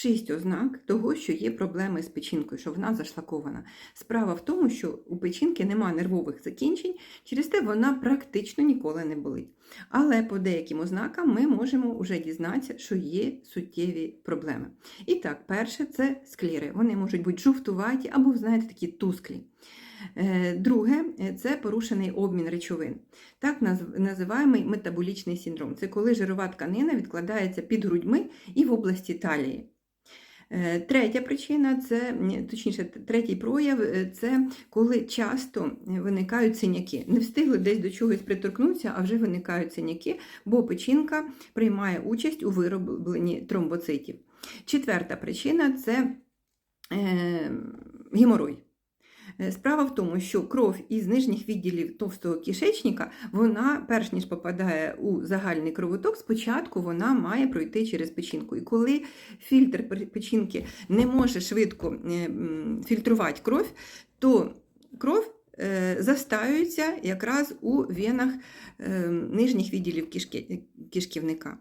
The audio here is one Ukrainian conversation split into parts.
шість ознак того, що є проблеми з печінкою, що вона зашлакована. Справа в тому, що у печінки немає нервових закінчень, через те вона практично ніколи не болить. Але по деяким ознакам ми можемо вже дізнатися, що є суттєві проблеми. І так, перше це скліри. Вони можуть бути жовтуваті або, знаєте, такі тусклі. Е, Друге це порушений обмін речовин. Так наз- називаємий метаболічний синдром. Це коли жирова тканина відкладається під грудьми і в області талії. Е, Третя причина це, точніше, третій прояв е, це коли часто виникають синяки. Не встигли десь до чогось приторкнутися, а вже виникають синяки, бо печінка приймає участь у виробленні тромбоцитів. Четверта причина це е, геморой. Е, Справа в тому, що кров із нижніх відділів товстого кишечника, вона, перш ніж попадає у загальний кровоток, спочатку вона має пройти через печінку. І коли фільтр печінки не може швидко е, фільтрувати кров, то кров е, застаюється якраз у венах нижніх відділів кишківника.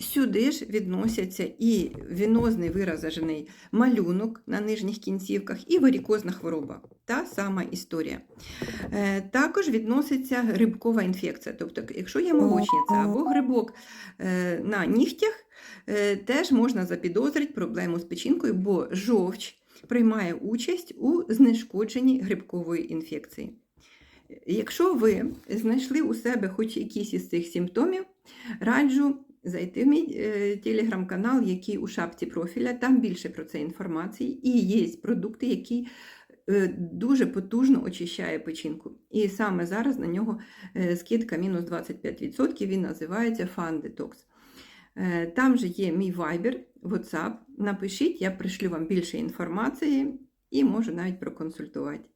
Сюди ж відносяться і венозний виразажений малюнок на нижніх кінцівках, і варікозна хвороба. Та сама історія. Е, Також відноситься грибкова інфекція. Тобто, якщо є молочниця або грибок е, на нігтях, е, теж можна запідозрити проблему з печінкою, бо жовч приймає участь у знешкодженні грибкової інфекції. Якщо ви знайшли у себе хоч якісь із цих симптомів, раджу зайти в мій е, телеграм-канал, який у шапці профіля, там більше про це інформації, і є продукти, які е, дуже потужно очищає печінку. І саме зараз на нього е, скидка мінус 25%, він називається Fun Detox. Там же є мій Viber, WhatsApp. Напишіть, я пришлю вам більше інформації і можу навіть проконсультувати.